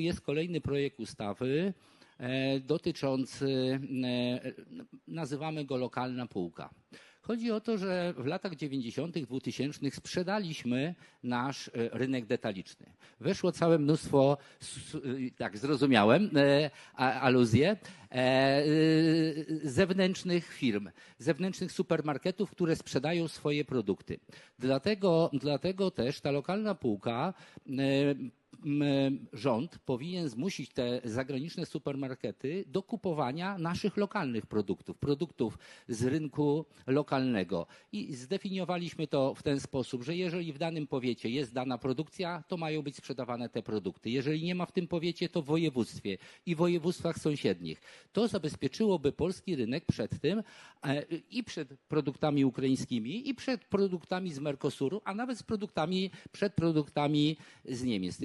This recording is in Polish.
jest kolejny projekt ustawy e, dotyczący, e, nazywamy go lokalna półka. Chodzi o to, że w latach 90., 2000 sprzedaliśmy nasz e, rynek detaliczny. Weszło całe mnóstwo, tak zrozumiałem, a- aluzje, y, zewnętrznych firm, zewnętrznych supermarketów, które sprzedają swoje produkty. Dlatego, dlatego też ta lokalna półka rząd powinien zmusić te zagraniczne supermarkety do kupowania naszych lokalnych produktów, produktów z rynku lokalnego. I zdefiniowaliśmy to w ten sposób, że jeżeli w danym powiecie jest dana produkcja, to mają być sprzedawane te produkty. Jeżeli nie ma w tym powiecie, to w województwie i województwach sąsiednich. To zabezpieczyłoby polski rynek przed tym e, i przed produktami ukraińskimi, i przed produktami z Mercosuru, a nawet z produktami, przed produktami z Niemiec.